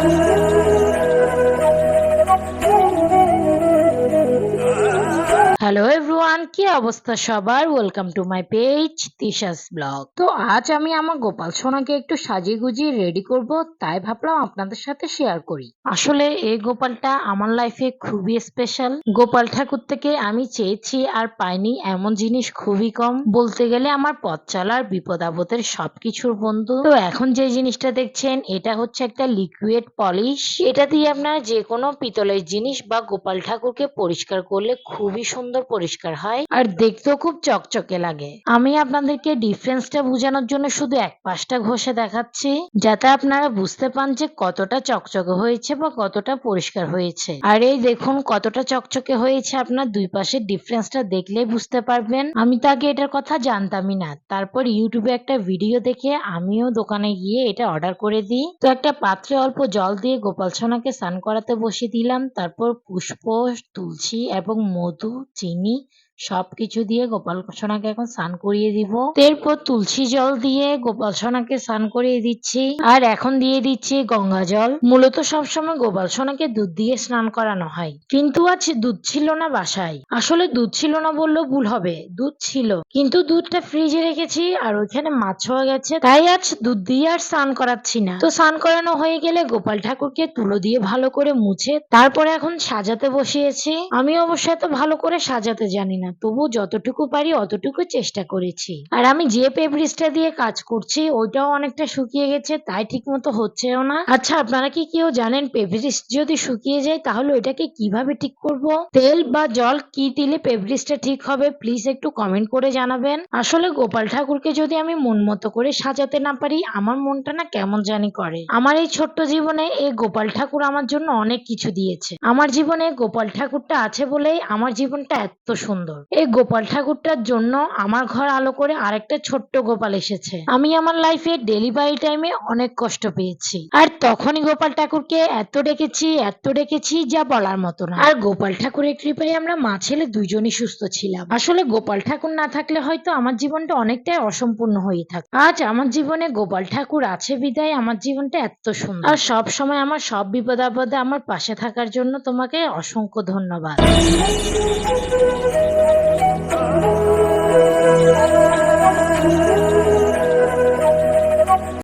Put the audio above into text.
Thank you. অবস্থা সবার? Welcome to my page Tisha's blog তো আজ আমি আমার গোপাল সোনাকে একটু সাজিয়ে গুজিয়ে রেডি করব তাই ভাবলাম আপনাদের সাথে শেয়ার করি। আসলে এই গোপালটা আমার লাইফে খুবই স্পেশাল গোপাল ঠাকুর থেকে আমি চেয়েছি আর পাইনি এমন জিনিস খুবই কম। বলতে গেলে আমার পথ চলার বিপদ আপদের সবকিছুর বন্ধু। তো এখন যে জিনিসটা দেখছেন এটা হচ্ছে একটা লিকুইড পলিশ এটা দিয়ে আপনারা যে কোনো পিতলের জিনিস বা গোপাল ঠাকুরকে পরিষ্কার করলে খুবই সুন্দর পরিষ্কার হয় আর দেখতেও খুব চকচকে লাগে। আমি আপনাদেরকে ডিফারেন্সটা বোঝানোর জন্য শুধু এক পাশটা ঘষে দেখাচ্ছি, যাতে আপনারা বুঝতে পান যে কতটা চকচকে হয়েছে বা কতটা পরিষ্কার হয়েছে। আর এই দেখুন কতটা চকচকে হয়েছে আপনার দুই পাশের ডিফারেন্সটা দেখলেই বুঝতে পারবেন। আমি তো আগে এটার কথা জানতামই না। তারপর ইউটিউবে একটা ভিডিও দেখে আমিও দোকানে গিয়ে এটা অর্ডার করে দিই। তো একটা পাত্রে অল্প জল দিয়ে গোপাল সোনাকে স্নান করাতে বসিয়ে দিলাম। তারপর পুষ্প, তুলসী এবং মধু jini সবকিছু দিয়ে গোপাল সোনাকে এখন স্নান করিয়ে দিব। এরপর তুলসী জল দিয়ে গোপাল সোনাকে স্নান করিয়ে দিচ্ছি। আর এখন দিয়ে দিচ্ছি গঙ্গা জল। মূলত সবসময় গোপাল সোনাকে দুধ দিয়ে স্নান করানো হয়। কিন্তু আজ দুধ ছিল না বাসায়। আসলে দুধ ছিল না বললেও ভুল হবে। দুধ ছিল। কিন্তু দুধটা ফ্রিজে রেখেছি আর ওইখানে মাছ হয়ে গেছে। তাই আজ দুধ দিয়ে আর স্নান করাচ্ছি না। তো স্নান করানো হয়ে গেলে গোপাল ঠাকুরকে তুলো দিয়ে ভালো করে মুছে তারপরে এখন সাজাতে বসিয়েছি। আমি অবশ্য এত ভালো করে সাজাতে জানি না। তবু যতটুকু পারি অতটুকু চেষ্টা করেছি। আর আমি যে পেব্রিজটা দিয়ে কাজ করছি, ওইটাও অনেকটা শুকিয়ে গেছে, তাই ঠিক মতো হচ্ছেও না। আচ্ছা আপনারা কি কেউ জানেন পেব্রিজ যদি শুকিয়ে যায়, তাহলে ওইটাকে কীভাবে ঠিক করব? তেল বা জল কি দিলে পেব্রিজটা ঠিক হবে প্লিজ একটু কমেন্ট করে জানাবেন। আসলে গোপাল ঠাকুরকে যদি আমি মন মতো করে সাজাতে না পারি, আমার মনটা না কেমন জানি করে। আমার এই ছোট্ট জীবনে এই গোপাল ঠাকুর আমার জন্য অনেক কিছু দিয়েছে। আমার জীবনে গোপাল ঠাকুরটা আছে বলেই আমার জীবনটা এত সুন্দর। এই গোপাল ঠাকুরটার জন্য আমার ঘর আলো করে আরেকটা ছোট্ট গোপাল এসেছে। আমি আমার লাইফে ডেলিভারি টাইমে অনেক কষ্ট পেয়েছি। আর তখনই গোপাল ঠাকুরকে এত ডেকেছি এত ডেকেছি যা বলার মতো না। আর গোপাল ঠাকুরের কৃপায় আমরা মা ছেলে দুইজনই সুস্থ ছিলাম। আসলে গোপাল ঠাকুর না থাকলে হয়তো আমার জীবনটা অনেকটাই অসম্পূর্ণ হয়ে থাকত আজ আমার জীবনে গোপাল ঠাকুর আছে বিদায় আমার জীবনটা এত সুন্দর। আর সব সময় আমার সব বিপদ আপদে আমার পাশে থাকার জন্য তোমাকে অসংখ্য ধন্যবাদ। Oh,